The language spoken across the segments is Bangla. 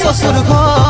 শ্বশুর ঘর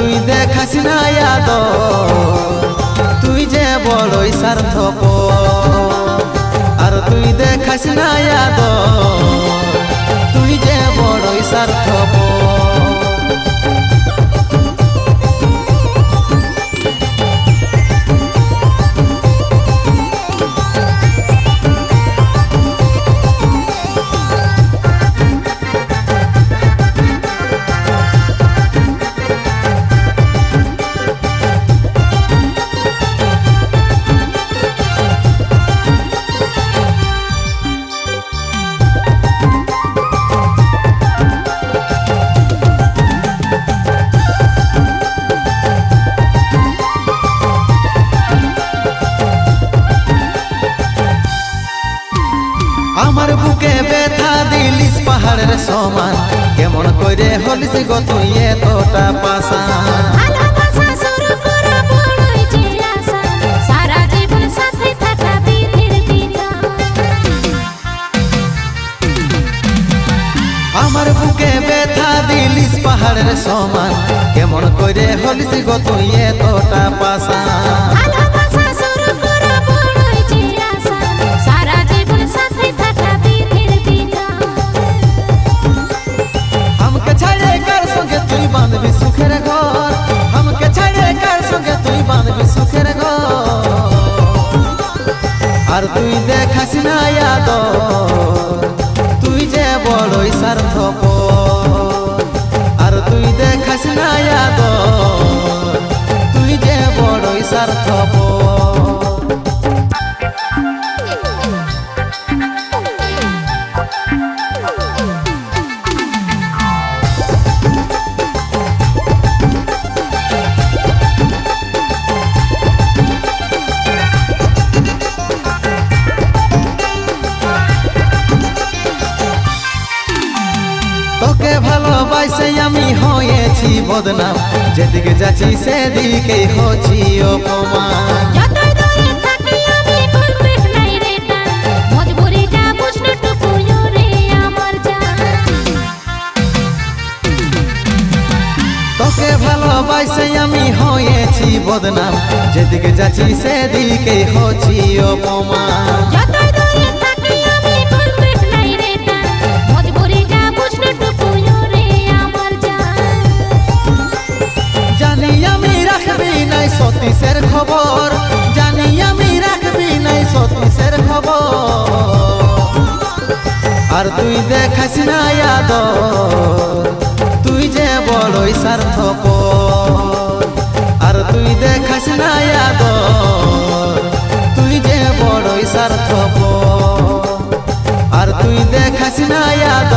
তুই দেখাস না তুই যে বড়ই সার্থক আর তুই দেখাস না তুই যে বড়ই সার্থক বুকে ব্যথা দিলিস পাহাড়ের সমান? কেমন করে হলিস গো তুই এতটা পাশা আমার বুকে ব্যথা দিলিস পাহাড়ের সমান? কেমন করে হলিস গো তুই এতটা পাশা বাঁধবি সুখের ঘর। আমাকে ছাড়ে কার সঙ্গে তুই বাঁধবি সুখের ঘর? আর তুই দেখাস না তুই যে বড়ই সার্থক। তোকে ভালোবাসে আমি হয়েছি বদনাম। যেদিকে যাচ্ছি সেদিকে হচ্ছি অপমান। তোকে ভালোবাসে আমি হয়েছি বদনাম। যেদিকে যাচ্ছি সেদিকে হচ্ছি অপমান। সতীশের খবর। জানি আমি রাখবি নাই সতীশের খবর। আর তুই দেখাস না ইয়াদ তুই যে বড়ই সার্থক আর তুই দেখাস না ইয়াদ তুই যে বড়ই সার্থক আর তুই দেখাস না ইয়াদ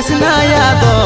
દિવસ ના યાદો.